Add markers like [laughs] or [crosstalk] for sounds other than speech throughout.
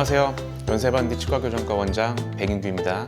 안녕하세요. 연세반디 치과교정과 원장 백인규입니다.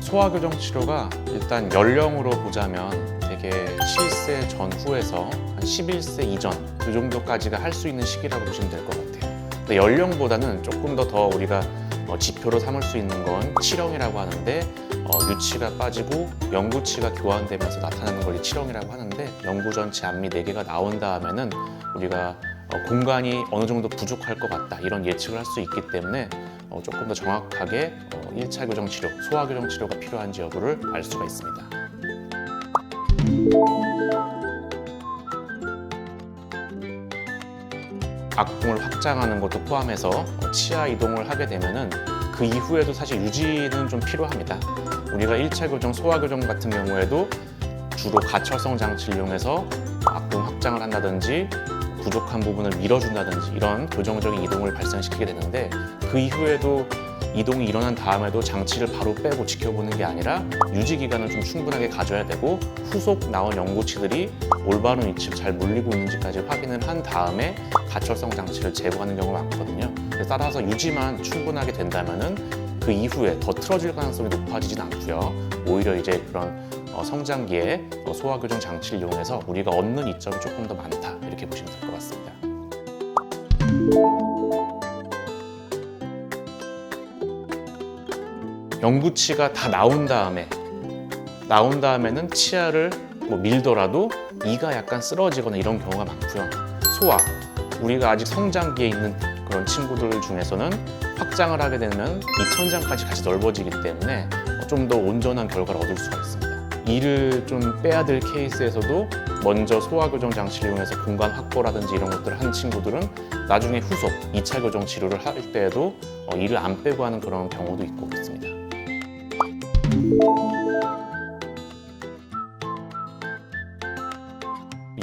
소화교정 치료가 일단 연령으로 보자면 되게 7세 전후에서 한 11세 이전 그 정도까지가 할 수 있는 시기라고 보시면 될 것 같아요. 근데 연령보다는 조금 더 더 우리가 어, 지표로 삼을 수 있는 건 칠형이라고 하는데 어, 유치가 빠지고 영구치가 교환되면서 나타나는 걸 칠형이라고 하는데 영구 전체 앞니 4개가 나온 다음에는 우리가 어, 공간이 어느 정도 부족할 것 같다 이런 예측을 할 수 있기 때문에 어, 조금 더 정확하게 어, 1차 교정 치료, 소화 교정 치료가 필요한지 여부를 알 수가 있습니다. 악궁을 확장하는 것도 포함해서 어, 치아 이동을 하게 되면은 그 이후에도 사실 유지는 좀 필요합니다. 우리가 1차 교정, 소화 교정 같은 경우에도 주로 가철성 장치를 이용해서 악궁 확장을 한다든지 부족한 부분을 밀어준다든지 이런 교정적인 이동을 발생시키게 되는데 그 이후에도 이동이 일어난 다음에도 장치를 바로 빼고 지켜보는 게 아니라 유지 기간을 좀 충분하게 가져야 되고 후속 나온 연구치들이 올바른 위치로 잘 물리고 있는지까지 확인을 한 다음에 가철성 장치를 제거하는 경우가 많거든요. 따라서 유지만 충분하게 된다면은 그 이후에 더 틀어질 가능성이 높아지진 않고요. 오히려 이제 그런 어, 성장기에 어, 소화교정 장치를 이용해서 우리가 얻는 이점이 조금 더 많다 이렇게 보시면 될 것 같습니다. 영구치가 다 나온 다음에 나온 다음에는 치아를 뭐 밀더라도 이가 약간 쓰러지거나 이런 경우가 많고요. 소화 우리가 아직 성장기에 있는 그런 친구들 중에서는 확장을 하게 되면 이천장까지 같이 넓어지기 때문에 좀 더 온전한 결과를 얻을 수가 있습니다. 이를 좀 빼야 될 케이스에서도 먼저 소화 교정 장치를 이용해서 공간 확보라든지 이런 것들을 한 친구들은 나중에 후속 2차 교정 치료를 할 때에도 어, 이를 안 빼고 하는 그런 경우도 있고 있습니다.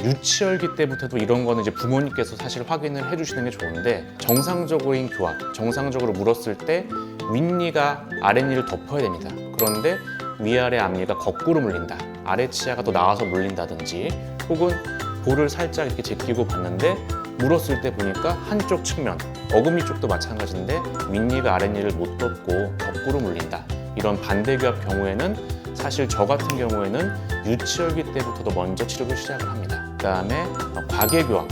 유치열기 때부터도 이런 거는 이제 부모님께서 사실 확인을 해주시는 게 좋은데 정상적으로인 교합, 정상적으로 물었을 때 윗니가 아랫니를 덮어야 됩니다. 그런데 위아래 앞니가 거꾸로 물린다. 아래 치아가 더 나와서 물린다든지 혹은 볼을 살짝 이렇게 제끼고 봤는데 물었을 때 보니까 한쪽 측면, 어금니 쪽도 마찬가지인데 윗니가 아랫니를 못 덮고 거꾸로 물린다. 이런 반대 교합 경우에는 사실 저 같은 경우에는 유치열기 때부터도 먼저 치료를 시작을 합니다. 그다음에 어, 과계교합.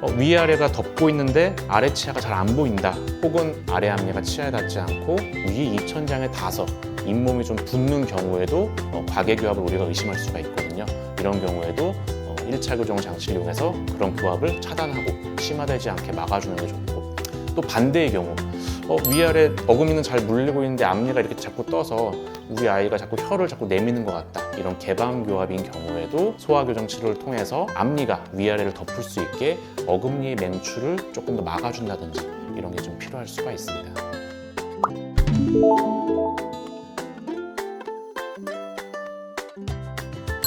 어, 위아래가 덮고 있는데 아래 치아가 잘 안 보인다. 혹은 아래 앞니가 치아에 닿지 않고 위 이천장에 닿아서 잇몸이 좀 붓는 경우에도 어, 과계교합을 우리가 의심할 수가 있거든요. 이런 경우에도 어, 1차 교정 장치를 이용해서 그런 교합을 차단하고 심화되지 않게 막아주는 게 좋고 또 반대의 경우 어, 위아래 어금니는 잘 물리고 있는데 앞니가 이렇게 자꾸 떠서 우리 아이가 자꾸 혀를 자꾸 내미는 것 같다. 이런 개방교합인 경우에도 소화교정 치료를 통해서 앞니가 위아래를 덮을 수 있게 어금니의 맹추를 조금 더 막아준다든지 이런 게 좀 필요할 수가 있습니다.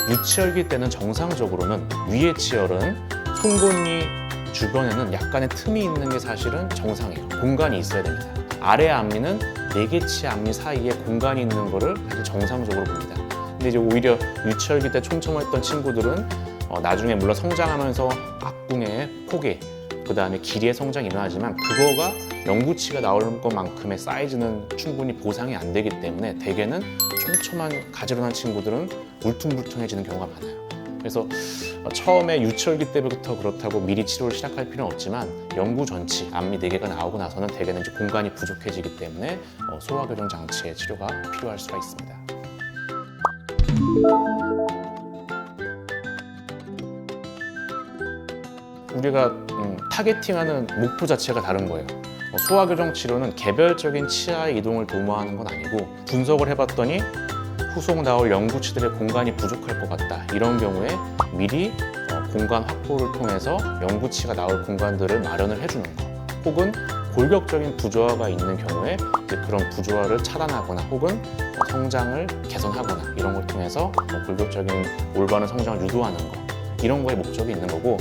유치열기 때는 정상적으로는 위의 치열은 송곳니 주변에는 약간의 틈이 있는 게 사실은 정상이에요. 공간이 있어야 됩니다. 아래 앞니는 네 개 치아 앞니 사이에 공간이 있는 거를 사실 정상적으로 봅니다. 근데 이제 오히려 유치열기 때 촘촘했던 친구들은 어, 나중에 물론 성장하면서 악궁의 폭에 그 다음에 길이의 성장이 일어나지만 그거가 영구치가 나올 것만큼의 사이즈는 충분히 보상이 안 되기 때문에 대개는 촘촘한 가지런한 친구들은 울퉁불퉁해지는 경우가 많아요. 그래서 어, 처음에 유치열기 때부터 그렇다고 미리 치료를 시작할 필요는 없지만 영구 전치 앞니 4개가 나오고 나서는 대개는 이제 공간이 부족해지기 때문에 어, 소화교정 장치의 치료가 필요할 수가 있습니다. 우리가 음, 타겟팅하는 목표 자체가 다른 거예요. 어, 소화교정 치료는 개별적인 치아의 이동을 도모하는 건 아니고 분석을 해봤더니 후속 나올 연구치들의 공간이 부족할 것 같다. 이런 경우에 미리 어, 공간 확보를 통해서 연구치가 나올 공간들을 마련을 해주는 거. 혹은 골격적인 부조화가 있는 경우에 이제 그런 부조화를 차단하거나 혹은 어, 성장을 개선하거나 이런 걸 통해서 어, 골격적인 올바른 성장을 유도하는 거. 이런 거에 목적이 있는 거고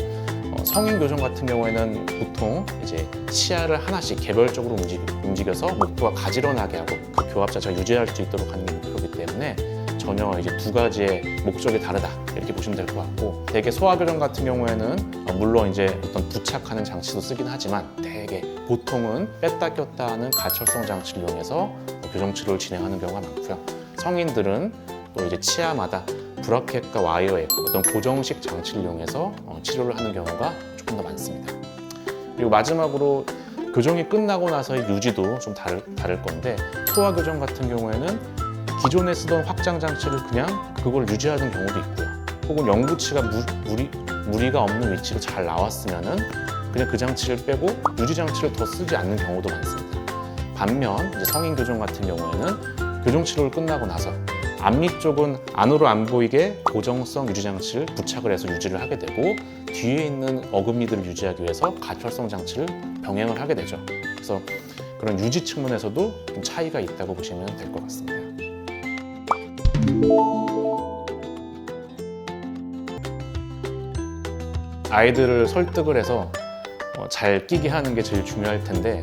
어, 성인 교정 같은 경우에는 보통 이제 치아를 하나씩 개별적으로 움직, 움직여서 목표가 가지런하게 하고 그 교합 자체가 유지할 수 있도록 하는 때문에 전혀 이제 두 가지의 목적이 다르다 이렇게 보시면 될 것 같고 대개 소화교정 같은 경우에는 어, 물론 이제 어떤 부착하는 장치도 쓰긴 하지만 대개 보통은 뺐다 꼈다 하는 가철성 장치를 이용해서 어, 교정 치료를 진행하는 경우가 많고요. 성인들은 또 이제 치아마다 브라켓과 와이어액 어떤 고정식 장치를 이용해서 어, 치료를 하는 경우가 조금 더 많습니다. 그리고 마지막으로 교정이 끝나고 나서의 유지도 좀 다를, 다를 건데 소화 교정 같은 경우에는 기존에 쓰던 확장 장치를 그냥 그걸 유지하는 경우도 있고요. 혹은 영구치가 무, 무리, 무리가 없는 위치로 잘 나왔으면은 그냥 그 장치를 빼고 유지 장치를 더 쓰지 않는 경우도 많습니다. 반면 이제 성인 교정 같은 경우에는 교정 치료를 끝나고 나서 앞니 쪽은 안으로 안 보이게 고정성 유지 장치를 부착을 해서 유지를 하게 되고 뒤에 있는 어금니들을 유지하기 위해서 가철성 장치를 병행을 하게 되죠. 그래서 그런 유지 측면에서도 좀 차이가 있다고 보시면 될 것 같습니다. 아이들을 설득을 해서 어, 잘 끼게 하는 게 제일 중요할 텐데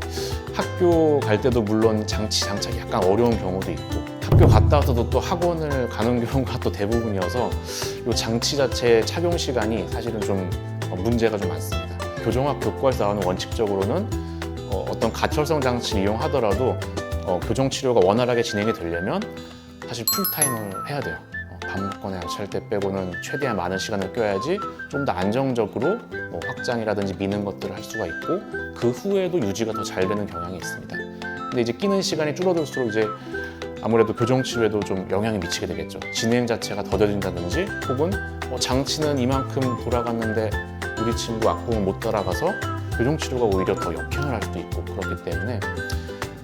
학교 갈 때도 물론 장치 장착이 약간 어려운 경우도 있고 학교 갔다 와서도 또 학원을 가는 [laughs] 경우가 또 대부분이어서 이 장치 자체 착용 시간이 사실은 좀 어, 문제가 좀 많습니다. 교정학 교과에서 나오는 원칙적으로는 어, 어떤 가철성 장치를 이용하더라도 어, 교정 치료가 원활하게 진행이 되려면 사실 풀타임을 해야 돼요. 어, 밥 먹거나 양치할 때 빼고는 최대한 많은 시간을 껴야지 좀 더 안정적으로 뭐 확장이라든지 미는 것들을 할 수가 있고 그 후에도 유지가 더 잘 되는 경향이 있습니다. 근데 이제 끼는 시간이 줄어들수록 이제 아무래도 교정 치료에도 좀 영향이 미치게 되겠죠. 진행 자체가 더뎌진다든지 혹은 뭐 장치는 이만큼 돌아갔는데 우리 친구 악공을 못 따라가서 교정 치료가 오히려 더 역행을 할 수도 있고 그렇기 때문에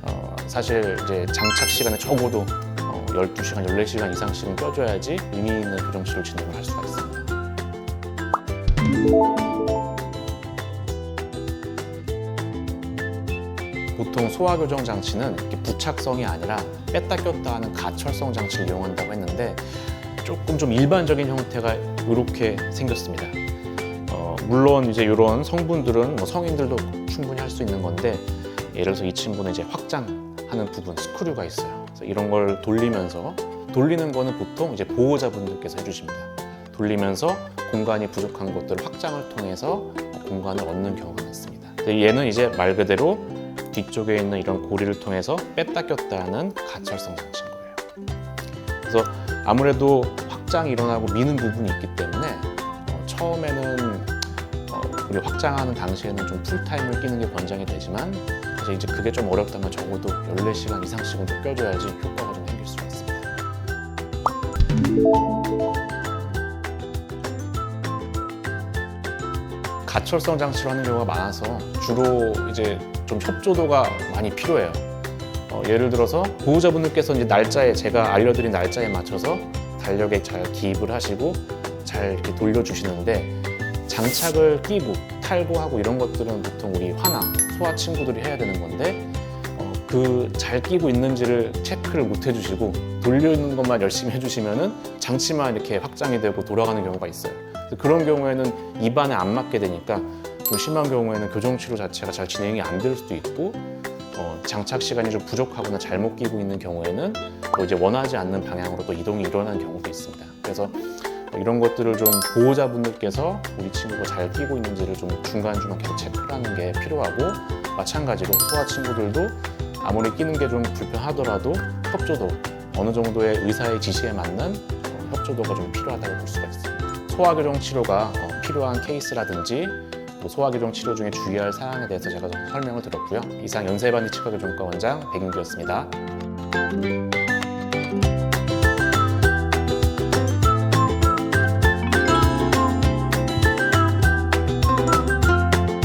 어, 사실 이제 장착 시간에 적어도 어, 12시간, 14시간 이상씩은 껴줘야지 의미 있는 교정 치료 진행을 할 수가 있습니다. 보통 소화 교정 장치는 부착성이 아니라 뺐다 꼈다 하는 가철성 장치를 이용한다고 했는데 조금 좀 일반적인 형태가 이렇게 생겼습니다. 어, 물론 이제 이런 성분들은 뭐 성인들도 충분히 할 수 있는 건데 예를 들어서 이 친구는 이제 확장하는 부분 스크류가 있어요. 이런 걸 돌리면서 돌리는 거는 보통 이제 보호자분들께서 해주십니다. 돌리면서 공간이 부족한 것들을 확장을 통해서 공간을 얻는 경우가 많습니다. 얘는 이제 말 그대로 뒤쪽에 있는 이런 고리를 통해서 뺐다 꼈다 하는 가철성 장치인 거예요. 그래서 아무래도 확장이 일어나고 미는 부분이 있기 때문에 우리 확장하는 당시에는 좀 풀타임을 끼는 게 권장이 되지만 사실 이제 그게 좀 어렵다면 적어도 14시간 이상씩은 더 껴줘야지 효과가 좀 생길 수가 있습니다. 가철성 장치로 하는 경우가 많아서 주로 이제 좀 협조도가 많이 필요해요. 어, 예를 들어서 보호자분들께서 이제 날짜에 제가 알려드린 날짜에 맞춰서 달력에 잘 기입을 하시고 잘 이렇게 돌려주시는데 장착을 끼고 탈거하고 이런 것들은 보통 우리 화나 소아 친구들이 해야 되는 건데 어, 그잘 끼고 있는지를 체크를 못 해주시고 돌리는 것만 열심히 해주시면은 장치만 이렇게 확장이 되고 돌아가는 경우가 있어요. 그런 경우에는 입안에 안 맞게 되니까 좀 심한 경우에는 교정 치료 자체가 잘 진행이 안 될 수도 있고 어, 장착 시간이 좀 부족하거나 잘못 끼고 있는 경우에는 또 이제 원하지 않는 방향으로 또 이동이 일어나는 경우도 있습니다. 그래서 이런 것들을 좀 보호자분들께서 우리 친구가 잘 끼고 있는지를 좀 중간중간 계속 체크를 하는 게 필요하고 마찬가지로 소아 친구들도 아무리 끼는 게 좀 불편하더라도 협조도 어느 정도의 의사의 지시에 맞는 어, 협조도가 좀 필요하다고 볼 수가 있습니다. 소아교정 치료가 어, 필요한 케이스라든지 또 소아교정 치료 중에 주의할 사항에 대해서 제가 좀 설명을 드렸고요. 이상 연세반디 치과교정과 원장 백인규였습니다.